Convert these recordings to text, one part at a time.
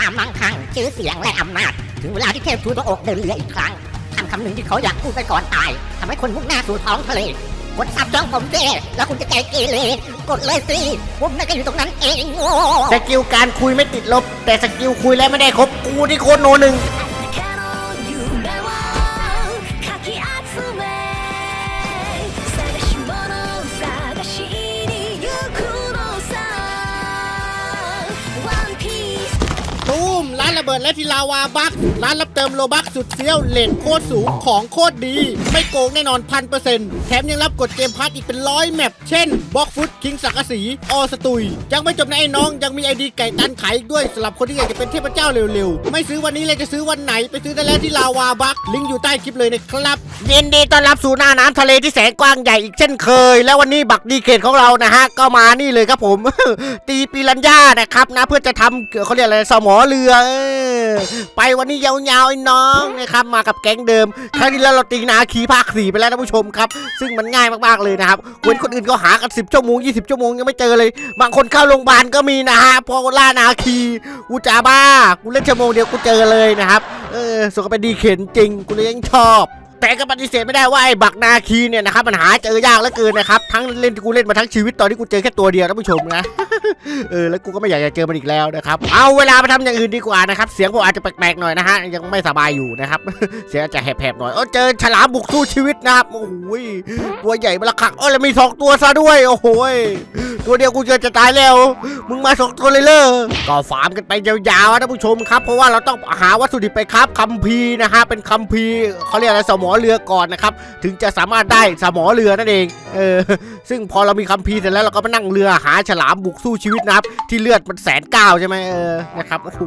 ความมั่งคั่งชื่อเสียงและอำนาจ ถึงเวลาที่เทพทูตพระอกเดินเรืออีกครั้งคำคำหนึ่งที่เขาอยากพูดไปก่อนตายทำให้คนมุ่งหน้าสู่ท้องทะเลกดซับจ้องผมเจแล้วคุณจะใจเกเรกดเลยสิผมน่าจะอยู่ตรงนั้นเองโง่สกิลการคุยไม่ติดลบ แต่สกิลคุยแล้วไม่ได้ครบกูที่โคตรโนหนึ่ง ร้านระเบิดและ ที่ลาวาบักร้านรับเติมโลบักสุดเฟี้ยวเลนโคตรสูงของโคตรดี ไม่โกงแน่นอนพันเปอร์เซ็นต์แถมยังรับกดเกมพัทอีกเป็นร้อยแมปเช่นบล็อกฟุตคิงสักสีออสตุย ยังไม่จบนะไอ้น้องยังมีไอดีไก่ตันขายอีกด้วยสำหรับคนที่อยากจะเป็นเทพเจ้าเร็วๆ ไม่ซื้อวันนี้เลยจะซื้อวันไหนไปซื้อได้แล้วที่ลาวาบักลิงก์อยู่ใต้คลิปเลยนะครับยินดีต้อนรับสู่หน้าน้ำทะเลที่แสนกว้างใหญ่อีกเช่นเคย แล้ววันนี้บักดีเขตของเรานะฮะก็มานี่เลยครับผม ตีปีรัญญานะครับนะเพื่อจะทำเขาเรียกอะไรสมอเรือไปวันนี้ยาวๆไอ้น้องนะครับมากับแก๊งเดิมครั้งที่แล้วเราตีนาคีภาคสี่ไปแล้วท่านผู้ชมครับ ซึ่งมันง่ายมากๆเลยนะครับเว้นคนอื่นก็หากัน10ชั่วโมง20ชั่วโมงยังไม่เจอเลย บางคนเข้าโรงพยาบาลก็มีนะฮะพอล่านาคีกูจะบ้ากูเล่นชั่วโมงเดียวกูเจอเลยนะครับเออสกเป็นดีเข็นจริงกูเลยยังชอบ แต่ก็ปฏิเสธไม่ได้ว่าไอ้บักนาคีเนี่ยนะครับมันหาเจอยากเหลือเกินนะครับทั้งเล่นที่กูเล่นมาทั้งชีวิตตอนที่กูเจอแค่ตัวเดียวท่านผู้ชมนะเออแล้วกูก็ไม่อยากจะเจอมันอีกแล้วนะครับเอาเวลาไปทำอย่างอื่นดีกว่านะครับเสียงผมอาจจะแปลกๆหน่อยนะฮะยังไม่สบายอยู่นะครับเสียงอาจจะแหบๆหน่อยเออเจอฉลามบุกสู้ชีวิตนะครับโอ้โหตัวใหญ่มาละคักเออแล้วมีสองตัวซะด้วย โอ้โหย ตัวเดียวกูเจอจะตายแล้ว มึงมาสองตัวเลยเลยก็ฟาร์มกันไปยาวๆนะท่านผู้ชมครับ เพราะว่าเราต้องหาวัตถุดิบไปครับคัมภีนะฮะเป็นคัมภีเขาเรียกอะไรสมอเรือก่อนนะครับ ถึงจะสามารถได้สมอเรือนั่นเอง เออ ซึ่งพอเรามีคัมภีเสร็จแล้วเราก็มานั่งเรือหาฉลามบุกสู้ชีวิตนะครับ ที่เลือดมันแสนเก้าใช่ไหมเออ นะครับโอ้โห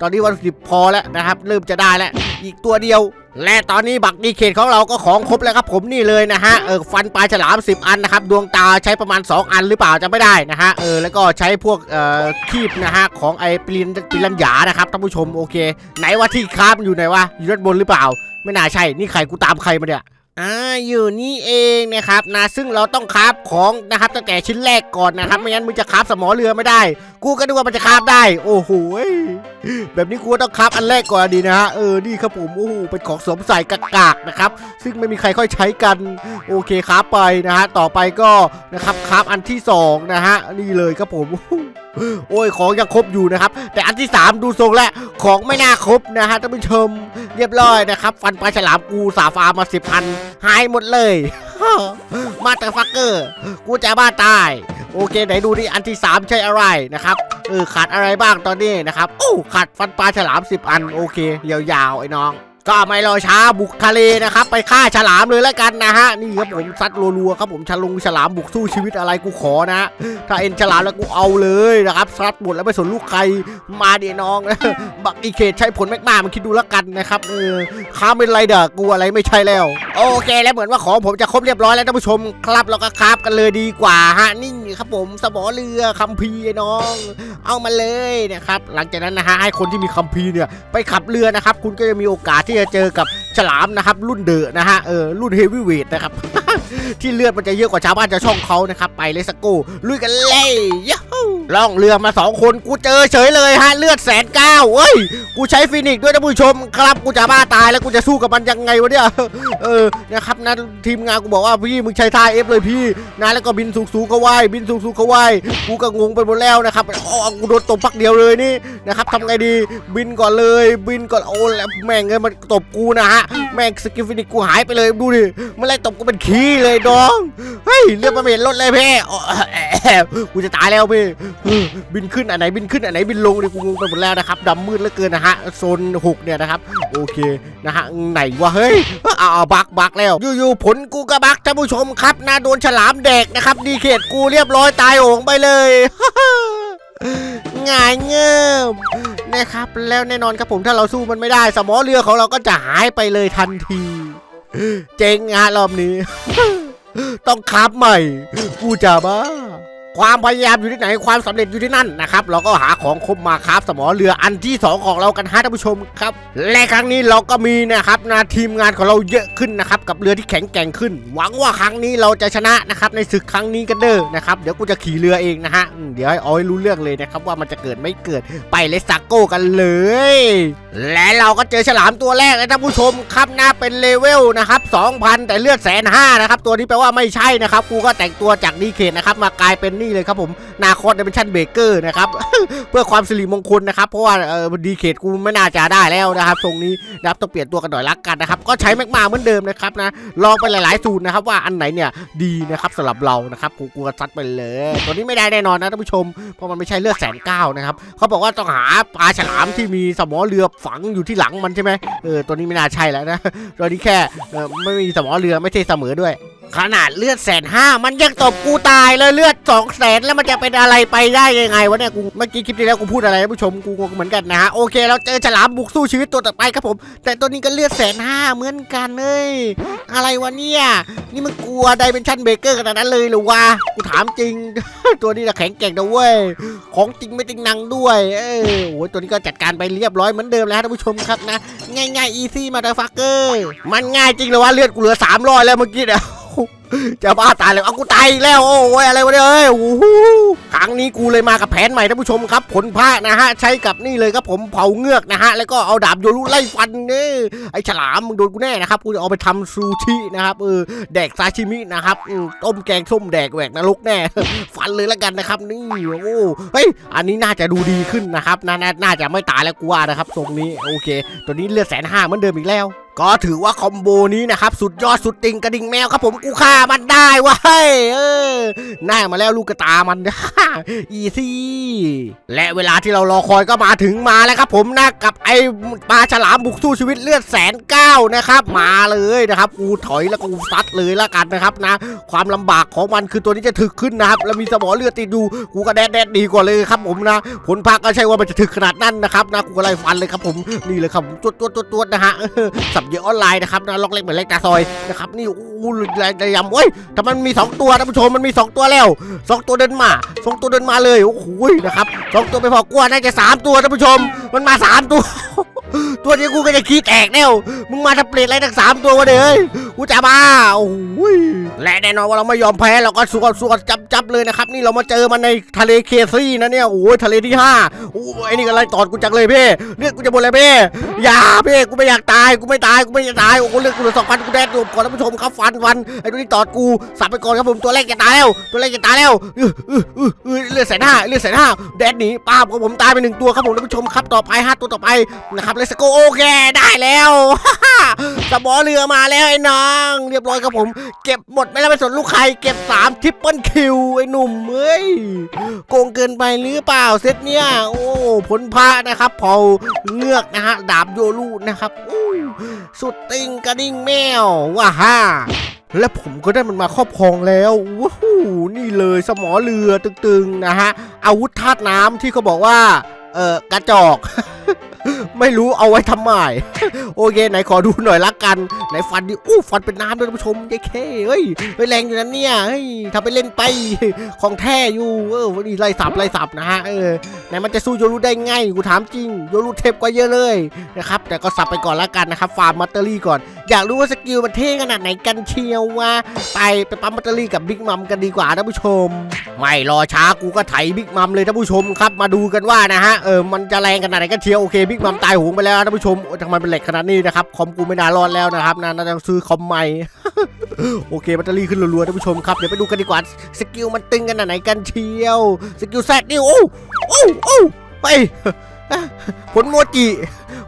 ตอนนี้วัตถุดิบพอแล้วนะครับ เริ่มจะได้แล้ว อีกตัวเดียว และตอนนี้บักดีเขตของเราก็ของครบแล้วครับผมนี่เลยนะฮะเออฟันปลาฉลาม 10 อันนะครับดวงตาใช้ประมาณ 2 อันหรือเปล่าจะไม่ได้นะฮะเออแล้วก็ใช้พวกเอ่อคีบนะฮะของไอ้ปลินปลินหยานะครับท่านผู้ชมโอเค ไหนว่าที่คราบอยู่ไหนวะอยู่ด้านบนหรือเปล่า ไม่น่าใช่นี่ใครกูตามใครมาเนี่ยอ่าอยู่นี่เองนะครับนะซึ่งเราต้องคราฟของนะครับตั้งแต่ชิ้นแรกก่อนนะครับ ไม่งั้นมึงจะคราฟสมอเรือไม่ได้ กูก็นึกว่ามันจะคาฟได้ โอ้โหแบบนี้กูต้องคาฟอันแรกก่อนดีนะฮะเออนี่ครับผมโอ้โหเป็นของสวมใส่กากๆนะครับ ซึ่งไม่มีใครค่อยใช้กันโอเคคาฟไปนะฮะต่อไปก็นะครับคาฟอันที่สองนะฮะนี่เลยครับผมโอ้ยของยังครบอยู่นะครับ แต่อันที่ 3 ดูทรงแล้วของไม่น่าครบนะฮะท่านผู้ชมเรียบร้อยนะครับ ฟันปลาฉลามกูสาฟามาสิบอันหายหมดเลยมาแต่ฟักเกอร์ กูจะบ้าตาย โอเคไหนดูดิอันที่ 3 ใช่อะไรนะครับเออขาดอะไรบ้างตอนนี้นะครับโอ้ขาดฟันปลาฉลาม 10 อันโอเคยาวๆไอ้น้อง ก็ไม่รอช้าบุกทะเลนะครับ ไปฆ่าฉลามเลยแล้วกันนะฮะนี่ครับผมซัดรัวๆครับผมฉลุงฉลามบุกสู้ชีวิตอะไรกูขอนะ ถ้าเอ็นฉลามแล้วกูเอาเลยนะครับซัดหมดแล้วไม่สนลูกใครมาเดี๋ยน้องบักอีเคใช้ผลแมกมามันคิดดูแล้วกันนะครับเออค้าเป็นไรเด้อกูอะไรไม่ใช่แล้วโอเคแล้วเหมือนว่าของผมจะครบเรียบร้อยแล้วท่านผู้ชมครับเราก็คราบกันเลยดีกว่าฮะนี่ครับผมสมอเรือคัมภีน้อง เอามาเลยนะครับหลังจากนั้นนะฮะให้คนที่มีคัมภีเนี่ยไปขับเรือนะครับ คุณก็จะมีโอกาสที่จะเจอกับฉลามนะครับ รุ่นเดอะนะฮะเออรุ่นเฮฟวีเวทนะครับ ที่เลือดมันจะเยอะกว่าชาวบ้านชาวช่องเขานะครับ ไปเลยสกโก้ลุยกันเลยยัฮูล่องเรือมาสองคนกูเจอเฉยเลยฮะเลือดแสนเก้าเฮ้ย กูใช้ฟินิกด้วยท่านผู้ชมครับกูจะบ้าตายแล้วกูจะสู้กับมันยังไงวะเนี่ยเออนะครับนะทีมงานกูบอกว่าพี่มึงใช้ท่าเอฟเลยพี่นะแล้วก็บินสูงๆเขาไหวบินสูงๆเขาไหวกูก็งงไปหมดแล้วนะครับอ๋อกูโดนตบปักเดียวเลยนี่นะครับทำไงดีบินก่อนเลย บินก่อนโอ้แล้วแม่งเอ้ยมันตบกูนะฮะแม่งสกิลฟินิกกูหายไปเลยดูดิมันไล่ตบกูเป็นขี้เลยดองเฮ้ยเรือมาไม่เห็นรถเลยพี่กูจะตายแล้วพี่บินขึ้นอันไหนบินขึ้นอันไหนบินลงเนี่ยกูงงไปหมดแล้วนะครับดำมืดเหลือเกินนะฮะโซนหกเนี่ยนะครับโอเคนะฮะไหนวะเฮ้ยเอาเอาบักบักแล้ว อยู่ๆผลกูก็บักท่านผู้ชมครับนะโดนฉลามแดกนะครับดีเขตกูเรียบร้อยตายโหงไปเลยง่ายเงิบนะครับแล้วแน่นอนครับผมถ้าเราสู้มันไม่ได้ สมอเรือของเราก็จะหายไปเลยทันที เจ๊งฮะรอบนี้ ต้องคับใหม่ กูจะบ้า ความพยายามอยู่ที่ไหนความสำเร็จอยู่ที่นั่นนะครับเราก็หาของคมมาครับสมอเรืออันที่สองของเรากันฮะท่านผู้ชมครับและครั้งนี้เราก็มีนะครับนะทีมงานของเราเยอะขึ้นนะครับกับเรือที่แข็งแกร่งขึ้น หวังว่าครั้งนี้เราจะชนะนะครับในศึกครั้งนี้กันเด้อนะครับเดี๋ยวกูจะขี่เรือเองนะฮะเดี๋ยวให้อาให้รู้เรื่องเลยนะครับว่ามันจะเกิดไม่เกิดไปเลสซาโก้กันเลย และเราก็เจอฉลามตัวแรกเลยท่านผู้ชมครับนะเป็นเลเวลนะครับ2,000 แต่เลือดแสนห้านะครับตัวนี้แปลว่าไม่ใช่นะครับกูก็แต่งตัวจากดีเคทนะครับมากลายเป็นนี่เลยครับผมนาคอสเดเมชั่นเบเกอร์นะครับ เพื่อความสิริมงคลนะครับ เพราะว่าเออดีเคทกูไม่น่าจะได้แล้วนะครับทรงนี้นะครับต้องเปลี่ยนตัวกันหน่อยละกันนะครับ ก็ใช้แมกมาเหมือนเดิมนะครับนะลองไปหลายๆสูตรนะครับว่าอันไหนเนี่ยดีนะครับสำหรับเรานะครับกูกูก็ซัดไปเลย ตัวนี้ไม่ได้แน่นอนนะท่านผู้ชมเพราะมันไม่ใช่เลือดแสนเก้านะครับเขาบอกว่าต้องหาปลาฉลามที่มีสมอเรือฝังอยู่ที่หลังมันใช่ไหมเออตัวนี้ไม่น่าใช่แล้วนะตัวนี้แค่เออไม่มีสมอเรือไม่ใช่เสมอด้วย ขนาดเลือดแสนห้ามันยังตบกูตายเลยเลือดสองแสนแล้วมันจะเป็นอะไรไปได้ยังไงวะเนี่ยกูเมื่อกี้คลิปที่แล้วกูพูดอะไรผู้ชมกูงงเหมือนกันนะฮะโอเคเราเจอฉลามบุกสู้ชีวิตตัวต่อไปครับผม แต่ตัวนี้ก็เลือดแสนห้าเหมือนกันเอ้ยอะไรวะเนี่ยนี่มันกลัวไดเมนชั่นเบเกอร์ขนาดนั้นเลยหรือวะกูถามจริง ตัวนี้นะแข็งแกร่งนะเว้ยของจริงไม่จริงนังด้วยเออโอ้ยตัวนี้ก็จัดการไปเรียบร้อยเหมือนเดิมแล้วท่านผู้ชมครับนะ ง่ายๆอีซี่มาเดฟักเกอร์มันง่ายจริงเลยว่าเลือดกูเหลือ300แล้วเมื่อกี้เนี่ย จะบ้าตายเลยเอากูตายอีกแล้วโอ้ยอะไรวะเนี่ยเอ้ยโอ้โห รั้งนี้กูเลยมากับแผนใหม่ท่านผู้ชมครับ ผลพระนะฮะใช้กับนี่เลยครับผมเผาเงือกนะฮะแล้วก็เอาดาบโยรุไล่ฟันเนี่ยไอ้ฉลามมึงโดนกูแน่นะครับกูจะเอาไปทำซูชินะครับเออแดกซาชิมินะครับต้มแกงส้มแดกแหวกนรกแน่ฟันเลยแล้วกันนะครับนี่โอ้เฮ้ยอันนี้น่าจะดูดีขึ้นนะครับนานาน่าจะไม่ตายแล้วกูว่านะครับทรงนี้โอเค ตัวนี้เลือดแสนห้าเหมือนเดิมอีกแล้วก็ถือว่าคอมโบนี้นะครับ สุดยอดสุดติงกระดิ่งแมวครับผมกูฆ่ามันได้เว้ยเออน่ามาแล้วลูกกระตามันอีซี่และเวลาที่เรารอคอยก็มาถึงมาแล้วครับ ผมนะกับไอ้ปลาฉลามบุกสู้ชีวิตเลือดแสนเก้านะครับ มาเลยนะครับกูถอยแล้วก็กูซัดเลยละกันนะครับนะ ความลำบากของมันคือตัวนี้จะถึกขึ้นนะครับ แล้วมีสมอเลือดติดดูกูก็แดดแดดดีกว่าเลยครับผมนะผลพักก็ใช่ว่ามันจะถึกขนาดนั้นนะครับนะกูก็ไล่ฟันเลยครับผมนี่เลยครับตัวตัวตัวตัวนะฮะสับเยอะออนไลน์นะครับนะล็อกเล็กเหมือนเล็กตาซอยนะครับนี่อู้แระยำเว้ยแต่มันมี 2 ตัวท่านผู้ชมมันมี 2 ตัวแล้วสองตัวเดินมาสองตัวเดินมาเลยโอ้โหนะครับสองตัวไม่พอกลัวน่าจะสามตัวท่านผู้ชม มันมาสามตัว ตัวนี้กูก็จะขี้แตกแล้วมึงมาทำเปลดอะไรทั้งสามตัววะเด้ยกูจะมาโอ้โหและแน่นอนว่าเราไม่ยอมแพ้เราก็สู้กันสู้กันจับจับเลยนะครับ นี่เรามาเจอมันในทะเลเคซี่นะเนี่ยโอ้ยทะเลที่ห้าโอ้ยไอ้นี่ก็ไล่ตอดกูจังเลยเพ่เลือดกูจะหมดเลยเพ่อย่าเพ่กูไม่อยากตายกูไม่ตายกูไม่อยากตายโอ้โหเลือดกูเหลือสองพันกูแดดดูก่อนท่านผู้ชมครับฟันฟันไอ้ตัวนี้ตอดกูสับไปก่อนครับผมตัวแรกจะตายแล้วตัวแรกจะตายแล้วเออเออเออเลือดแสนห้าเลือดแสนห้าแดดหนีป้าบครับผมตายไปหนึ่งตัวครับผมท่านผู้ชมครับต่อไปห้าตัวต่อไปนะครับเลสโกโอเคได้แล้วสมอเรือมาแล้วไอ้น้อง เรียบร้อยครับผม เก็บหมดไม่แล้วไปสนลูกใคร เก็บ3ทริปเปิลคิวไอ้หนุ่มเอ้ยโกงเกินไปหรือเปล่าเซตเนี่ยโอ้ผลพระนะครับเผาเงือกนะฮะดาบโยลูนะครับสุดติงกระดิ่งแมวว้าฮ่าและผมก็ได้มันมาครอบครองแล้วว้าวนี่เลยสมอเรือตึงๆนะฮะอาวุธธาตุน้ำที่เขาบอกว่า เออกระจอก ไม่รู้เอาไว้ทำไมโอเคไหนขอดูหน่อยละกันไหนฟันดิอู้ฟันเป็นน้ำด้วยท่านผู้ชมเย้เคเฮ้ยเฮ้ยแรงอยู่นั้นเนี่ยเฮ้ยทำไปเล่นไปของแท้อยู่เออวันนี้ไล่สับไล่สับนะฮะเออไหนมันจะสู้โยรุได้ไงกูถามจริงโยรุเทพกว่าเยอะเลยนะครับแต่ก็สับไปก่อนละกันนะครับฟาร์มมัตเตอรี่ก่อน อยากรู้ว่าสกิลมันเท่ขนาดไหนกันเชียววะไปไปปั๊มมัตเตอรี่กับบิ๊กมัมกันดีกว่าท่านผู้ชม ไม่รอช้ากูก็ไถบิ๊กมัมเลยท่านผู้ชมครับมาดูกันว่านะฮะเออมันจะแรงขนาดไหนกันเชียวโอเคบิ๊กมัมตายหงไปแล้วท่านผู้ชมทำไมเป็นเหล็กขนาดนี้นะครับคอมกูไม่น่ารอดแล้วนะครับน่าจะซื้อคอมใหม่ โอเคแบตเตอรี่ขึ้นรัวๆท่านผู้ชมครับเดี๋ยวไปดูกันดีกว่าสกิลมันตึงกันไหนกันเชียวสกิลแซดนี่โอ้โอ้โอ้ไปผลโมจิ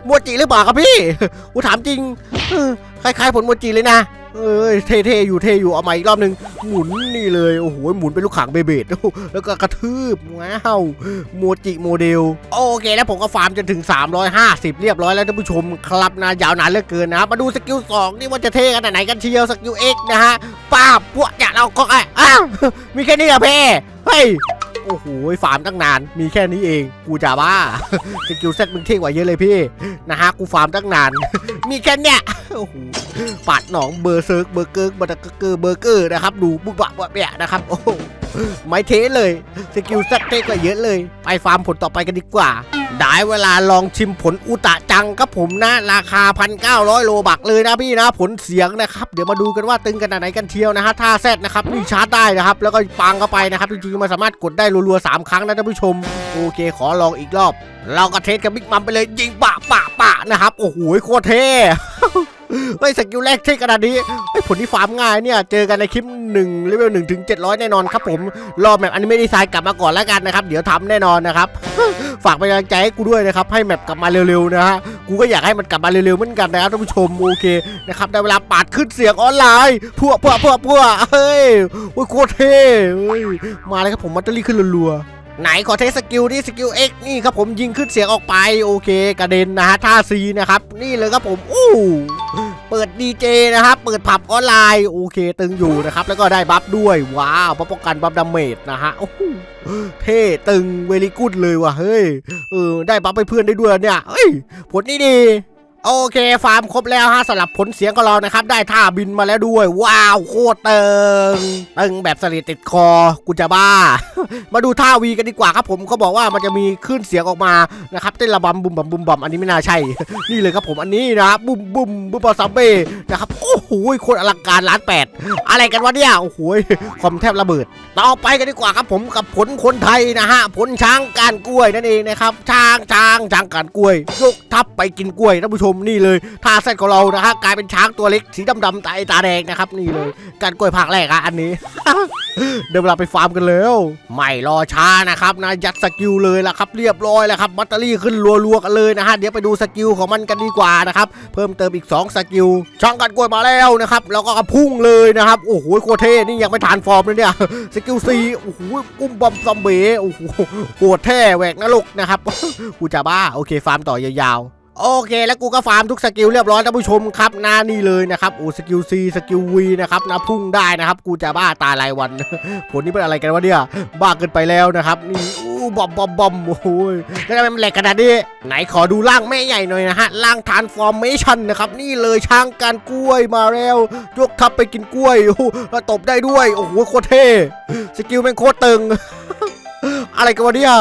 โมจิหรือเปล่าครับพี่กูถามจริงคล้ายๆผลโมจิเลยนะ เอ้ยเท่ๆอยู่เท่อยู่เอาใหม่อีกรอบหนึ่งหมุนนี่เลยโอ้โหหมุนเป็นลูกข่างเบเบดแล้วก็กระทืบว้าวโมจิโมเดลโอเคแล้วผมก็ฟาร์มจนถึง 350 เรียบร้อยแล้วท่านผู้ชมครับนะยาวนานเหลือเกินนะมาดูสกิล2นี่ว่าจะเท่ขนาดไหนกันเชียวสกิล X นะฮะป้าพวกอย่าเราก็ไอ้อ้าวมีแค่นี้เหรอะเพ่เฮ้ยโอ้โหฟาร์มตั้งนาน มีแค่นี้เอง กูจะบ้า สกิลเซ็ตมึงเท่กว่าเยอะเลยพี่ นะฮะ กูฟาร์มตั้งนาน มีแค่เนี้ยโอ้โหปาดหนองเบอร์เซิร์กเบอร์เกิร์กเบอร์ตเกอร์เบอร์เกอร์นะครับ ดูบุบะบะเบะนะครับ โอ้โหไม่เทเลย สกิลเซ็ตเท่กว่าเยอะเลย ไปฟาร์มผลต่อไปกันดีกว่า ได้เวลาลองชิมผลอุตะจังครับผมนะ ราคา 1,900 โลบักเลยนะพี่นะ ผลเสียงนะครับ เดี๋ยวมาดูกันว่าตึงกันไหนกันเที่ยวนะฮะท่าแซดนะครับนี่ชาร์จได้นะครับ แล้วก็ปังเข้าไปนะครับ จริงๆมันสามารถกดได้รัวๆ3ครั้งนะท่านผู้ชม โอเค ขอลองอีกรอบ เราก็เทสกับบิ๊กมัมไปเลยยิงปะปะปะนะครับ โอ้โหโคตรเท่เฮ้ยสกิลแรกเท่ขนาดนี้เฮ้ผลที่ฟาร์มง่ายเนี่ย เจอกันในคลิป1เลเวล1ถึง700 แน่นอนครับผม รอแมปอนิเมะดีไซน์กลับมาก่อนแล้วกันนะครับ เดี๋ยวทำแน่นอนนะครับ ฝากเป็นกำลังใจให้กูด้วยนะครับ ให้แมปกลับมาเร็วๆนะฮะ กูก็อยากให้มันกลับมาเร็วๆเหมือนกันนะครับท่านผู้ชมโอเคนะครับได้เวลาปาดขึ้นเสียงออนไลน์พัวพัวพัวพัวเฮ้ยโอ้ยโคตรเท่มาเลยครับผมมัตเตอรี่ขึ้นรัวๆ ไหนขอเทสสกิลนี่สกิล X นี่ครับผมยิงขึ้นเสียงออกไปโอเคกระเด็นนะฮะท่า C นะครับ นี่เลยครับผมอู้เปิดดีเจนะครับเปิดผับออนไลน์โอเค ตึงอยู่นะครับ แล้วก็ได้บัฟด้วยว้าวบัฟป้องกันบัฟดาเมจนะฮะโอ้โหเท่ตึงเวลีกุดเลยว่ะเฮ้ยเออได้บัฟไปเพื่อนได้ด้วยเนี่ยเฮ้ยผลนี่ดี โอเคฟาร์มครบแล้วฮะสำหรับผลเสียงของเรานะครับ ได้ท่าบินมาแล้วด้วย ว้าวโคตรเติงตึงแบบสลิดติดคอกูจะบ้า มาดูท่าวีกันดีกว่าครับผมเขาบอกว่ามันจะมีคลื่นเสียงออกมานะครับเต้นระบำบุมบัมบุมบัมอันนี้ไม่น่าใช่ นี่เลยครับผมอันนี้นะบุมบุมบุมบอซัมเบ้นะครับโอ้โหโคตรอลังการล้านแปดอะไรกันวะเนี่ยโอ้โหคอมแทบระเบิดต่อไปกันดีกว่าครับผมกับผลคนไทยนะฮะผลช้างการกล้วยนั่นเองนะครับช้างช้างช้างการกล้วยยกทัพไปกินกล้วยท่านผู้ชมนี่เลยท่าเส้นของเรานะฮะกลายเป็นช้างตัวเล็กสีดำๆตาตาแดงนะครับนี่เลยการกล้วยภาคแรกอะอันนี้ เดี๋ยวเวลาไปฟาร์มกันแล้วไม่รอช้านะครับนะยัดสกิลเลยละครับ เรียบร้อยแล้วครับแบตเตอรี่ขึ้นรัวๆกันเลยนะฮะเดี๋ยวไปดูสกิลของมันกันดีกว่านะครับเพิ่มเติมอีก 2 สกิลช่องกันกล้วยมาแล้วนะครับแล้วก็กพุ่งเลยนะครับโอ้โหโคตรเท่นี่ยังไม่ทานฟอร์มเลยเนี่ยสกิลซีโอ้โหกุ้มบอมซอมเบโอ้โหโหดแท้แหวกนรกนะครับกูจะบ้าโอเคฟาร์มต่อยาวๆ โอเค แล้วกูก็ฟาร์มทุกสกิลเรียบร้อยท่านผู้ชมครับหน้านี่เลยนะครับโอ้สกิลซีสกิลวีนะครับนะพุ่งได้นะครับ กูจะบ้าตายรายวัน ผลนี้เป็นอะไรกันวะเนี่ยบ้าเกินไปแล้วนะครับนี่อู้บอมบอมบอมโอ้ยแล้วทำไมมันแหลกขนาดนี้ไหนขอดูร่างแม่ใหญ่หน่อยนะฮะร่างทานฟอร์เมชันนะครับนี่เลยช้างการกล้วยมาแล้วยกทัพไปกินกล้วยโอ้แล้วตบได้ด้วยโอ้โหโคตรเท่สกิลแม่งโคตรตึง อะไรกันวะเนี่ย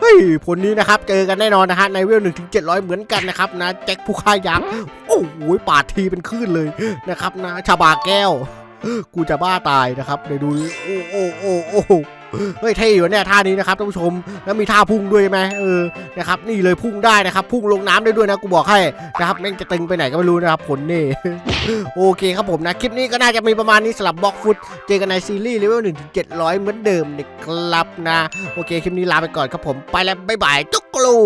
เฮ้ยผลนี้นะครับ เจอกันแน่นอนนะฮะในเวลหนึ่งถึงเจ็ดร้อยเหมือนกันนะครับนะแจ็คผู้ฆ่ายักษ์โอ้โหปาดทีเป็นคลื่นเลยนะครับนะชาบาแก้ว กูจะบ้าตายนะครับเดี๋ยวดูโอ้โอ้โอ้โอ้ เฮ้ยเท่อยู่เนี่ยท่านี้นะครับท่านผู้ชมแล้วมีท่าพุ่งด้วยไหมเออนะครับนี่เลยพุ่งได้นะครับ พุ่งลงน้ำได้ด้วยนะกูบอกให้นะครับแม่งจะตึงไปไหนก็ไม่รู้นะครับผลนี่โอเคครับผมนะคลิปนี้ก็น่าจะมีประมาณนี้สำหรับบล็อกฟุตเจอกันในซีรีส์เลเวลหนึ่งถึงเจ็ดร้อยเหมือนเดิมนะครับนะ โอเคคลิปนี้ลาไปก่อนครับผมไปแล้วบ๊ายบายจุกกลู